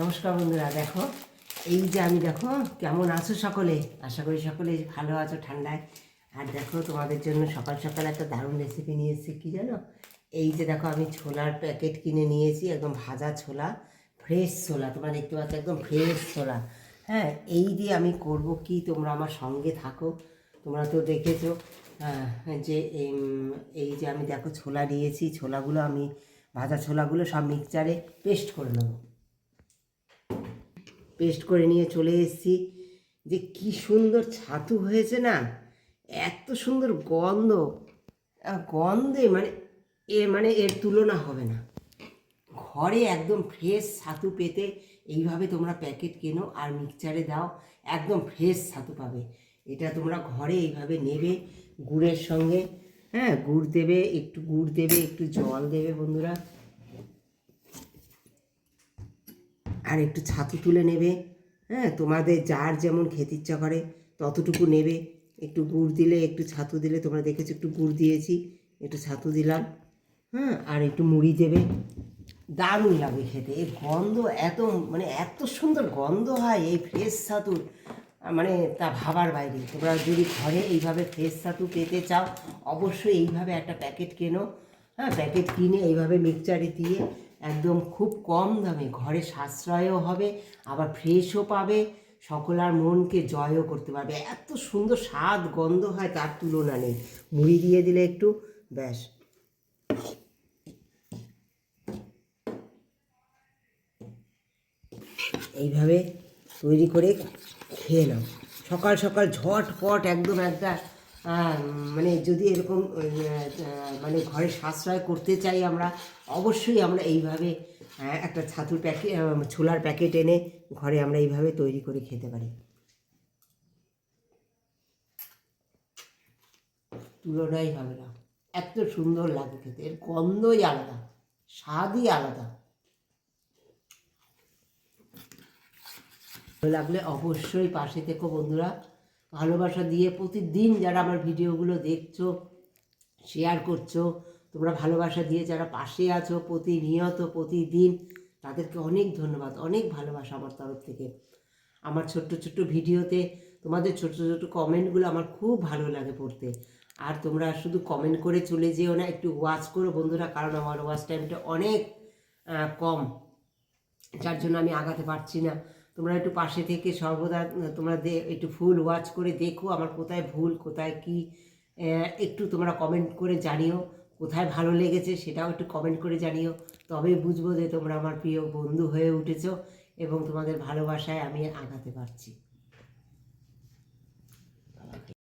নমস্কার বন্ধুরা, দেখো, এই যে আমি দেখো, কেমন আছো সকলে? আশা করি সকলে ভালো আছো ঠান্ডায়। আর দেখো, তোমাদের জন্য সকাল সকাল একটা দারুণ রেসিপি নিয়ে এসেছি, কী জানো? এই যে দেখো, আমি ছোলার প্যাকেট কিনে নিয়েছি, একদম ভাজা ছোলা ফ্রেশ ছোলা, তোমরা দেখতে পাচ্ছ, একদম ফ্রেশ ছোলা। হ্যাঁ এই দিয়ে আমি করব কি, তোমরা আমার সঙ্গে থাকো। তোমরা তো দেখেছ যে এই যে আমি দেখো, ছোলা নিয়েছি, ছোলাগুলো আমি, ভাজা ছোলাগুলো সব মিক্সচারে পেস্ট করে নেব। পেস্ট করে নিয়ে চলে এসেছি। যে কি সুন্দর ছাতু হয়েছে না? এত সুন্দর গন্ধ। গন্ধে মানে এ মানে এর তুলনা হবে না। ঘরে একদম ফ্রেশ ছাতু পেতে এইভাবে তোমরা প্যাকেট কেনো আর মিক্সচারে দাও, একদম ফ্রেশ ছাতু পাবে। এটা তোমরা ঘরে এইভাবে নেবে, গুড়ের সঙ্গে। হ্যাঁ গুড় দেবে, একটু গুড় দেবে, একটু জল দেবে বন্ধুরা। আর একটু ছাতু তুলে নেবে। হ্যাঁ তোমাদের যার যেমন খেতে ইচ্ছা করে ততটুকু নেবে। একটু গুড় দিলে, একটু ছাতু দিলে, তোমরা দেখেছ একটু গুড় দিয়েছি, একটু ছাতু দিলাম। হ্যাঁ আর একটু মুড়ি দেবে। দারুণ লাগে খেতে। এর গন্ধ এত মানে এত সুন্দর গন্ধ হয় এই ফ্রেশ ছাতুর। মানে তা ভাবার বাইরে। তোমরা যদি ঘরে এইভাবে ফ্রেশ ছাতু পেতে চাও, অবশ্যই এইভাবে একটা প্যাকেট কেনো। হ্যাঁ প্যাকেট কিনে এইভাবে মিক্সচারে দিয়ে একদম খুব কম দামে। ঘরে সাশ্রয়ও হবে, আবার ফ্রেশও পাবে সকলার মনকে জয়ও করতে পারবে। এত সুন্দর স্বাদ গন্ধ হয় তার তুলনা নেই। মুড়ি দিয়ে দিলে একটু, ব্যাস। এইভাবে তৈরি করে খেয়ে নাও। সকাল সকাল ঝটপট একদম একটা মানে যদি এরকম মানে ঘরে সাশ্রয় করতে চাই আমরা, অবশ্যই আমরা এইভাবে একটা ছাতুর প্যাকেট ছোলার প্যাকেট এনে ঘরে আমরা এইভাবে তৈরি করে খেতে পারি। তুলনাই হবে না। এত সুন্দর লাগে খেতে। এর গন্ধই আলাদা। স্বাদই আলাদা। লাগলে অবশ্যই পাশে থেকো বন্ধুরা। ভালোবাসা দিয়ে প্রতিদিন যারা আমার ভিডিওগুলো দেখছ শেয়ার করছ, তোমরা ভালোবাসা দিয়ে যারা পাশে আছো প্রতিনিয়ত, প্রতিদিন, তাদেরকে অনেক ধন্যবাদ, অনেক ভালোবাসা আমার তরফ থেকে। আমার ছোট্ট ছোট্ট ভিডিওতে তোমাদের ছোট্ট ছোট্ট কমেন্টগুলো আমার খুব ভালো লাগে পড়তে। আর তোমরা শুধু কমেন্ট করে চলে যেও না, একটু ওয়াচ করো বন্ধুরা, কারণ আমার ওয়াচ টাইমটা অনেক কম। যার জন্য আমি আগাতে পারছি না। তোমরা একটু পাশে থেকে সর্বদা তোমরা একটু ফুল ওয়াচ করে দেখো আমার কোথায় ভুল, কোথায় কি একটু তোমরা কমেন্ট করে জানিও, কোথায় ভালো লেগেছে সেটাও একটু কমেন্ট করে জানিও। তবেই বুঝব যে তোমরা আমার প্রিয় বন্ধু হয়ে উঠেছ এবং তোমাদের ভালোবাসায় আমি আগাতে পারছি।